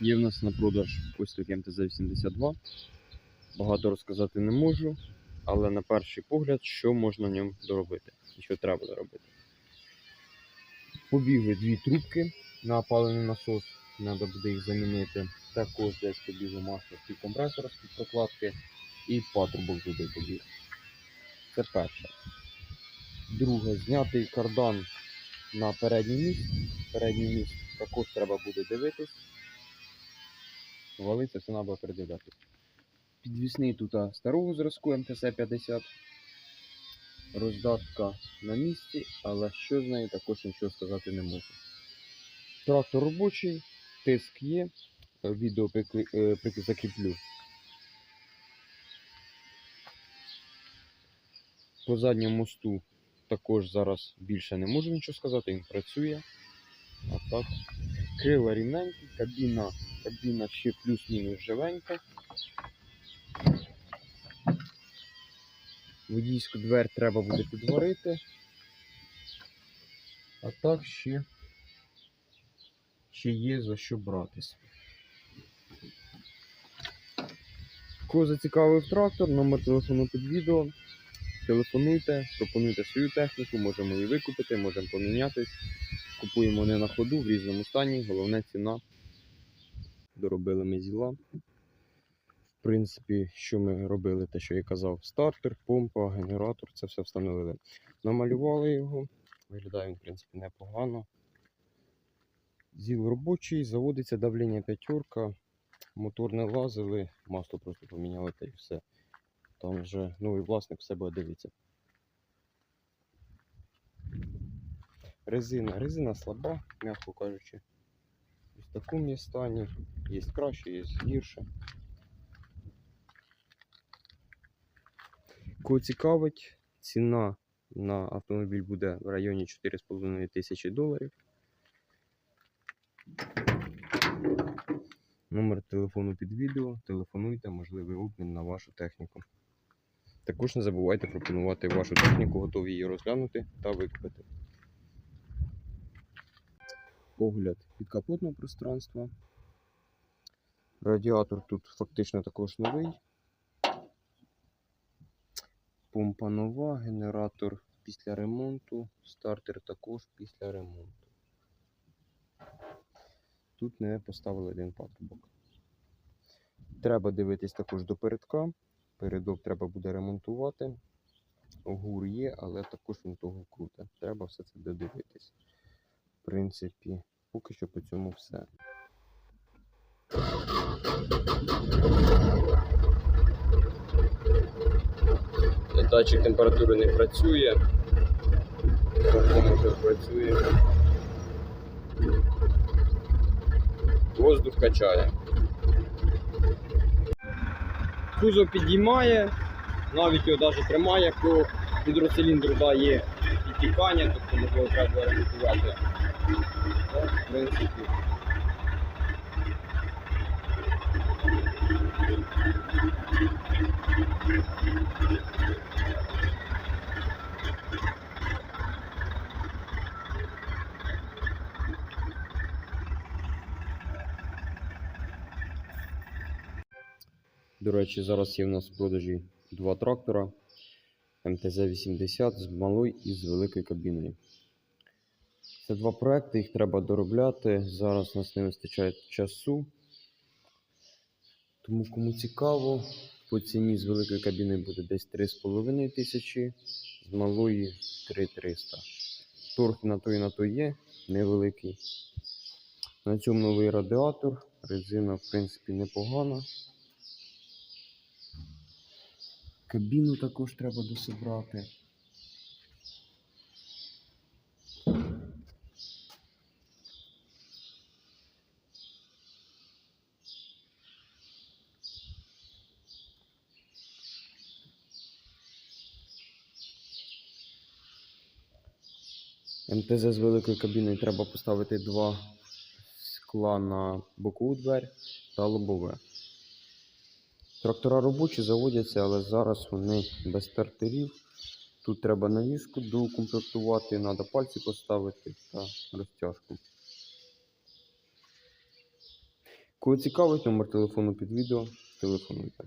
Є в нас на продаж ось МТЗ-82. Багато розказати не можу, але на перший погляд, що можна в ньому доробити і що треба доробити. Побігли дві трубки на опалений насос, треба буде їх замінити. Також десь побігло масло з компресора, з під прокладки і патрубок туди побіг. Це перше. Друге, знятий кардан на передній міст. Передній міст також треба буде дивитись. Валиться, все треба передивлятись. Підвісний тут старого зразку МТС-50. Роздатка на місці, але що з нею також нічого сказати не можу. Трактор робочий, тиск є, е, відео прикли- е, закріплю. По задньому мосту також зараз більше не можу нічого сказати, він працює. А так. Крила рівненькі, кабіна, кабіна ще плюс-мінус живенька. Водійську двері треба буде підварити. А так ще, ще є за що братись. Кого зацікавив трактор, номер телефону під відео. Телефонуйте, пропонуйте свою техніку, можемо її викупити, можемо помінятись. Купуємо не на ходу, в різному стані. Головне ціна. Доробили ми зіла. В принципі, що ми робили, те, що я казав, стартер, помпа, генератор, це все встановили. Намалювали його. Виглядає він, в принципі, непогано. Зіл робочий, заводиться давлення п'ятерка, мотор не лазили, масло просто поміняли та і все. Там вже новий власник все буде дивитися. Резина. Резина слаба, м'яко кажучи. В такому стані. Є краще, є гірше. Кого цікавить, ціна на автомобіль буде в районі 4,5 тисячі доларів. Номер телефону під відео. Телефонуйте, можливий обмін на вашу техніку. Також не забувайте пропонувати вашу техніку, готові її розглянути та викупити. Погляд підкапотного пространства. Радіатор тут фактично також новий. Помпа нова, генератор після ремонту, стартер також після ремонту. Тут не поставили один патрубок. Треба дивитись також до передка. Передок треба буде ремонтувати. Гур є, але також він того круте. Треба все це додивитись. В принципі, поки що по цьому все. Датчик температури не працює. Компомотор працює. Воздух качає. Кузов підіймає, навіть його навіть тримає, по гідроциліндру да, є підтікання, тобто можливо треба ремонтувати. Так, в принципі. До речі, зараз є в нас в продажі два трактора МТЗ-80 з малою і з великою кабіною. Це два проекти, їх треба доробляти. Зараз у нас не вистачає часу. Тому кому цікаво, по ціні з великої кабіни буде десь 3,5 тисячі, з малої 3300. Торг на то і на то є, невеликий. На цьому новий радіатор. Резина, в принципі, непогана. Кабіну також треба досибрати. МТЗ з великою кабіною треба поставити два скла на бокову двері та лобове. Трактора робочі заводяться, але зараз вони без стартерів. Тут треба навіску докомплектувати, треба пальці поставити та розтяжку. Коли цікавить, номер телефону під відео, телефонуйте.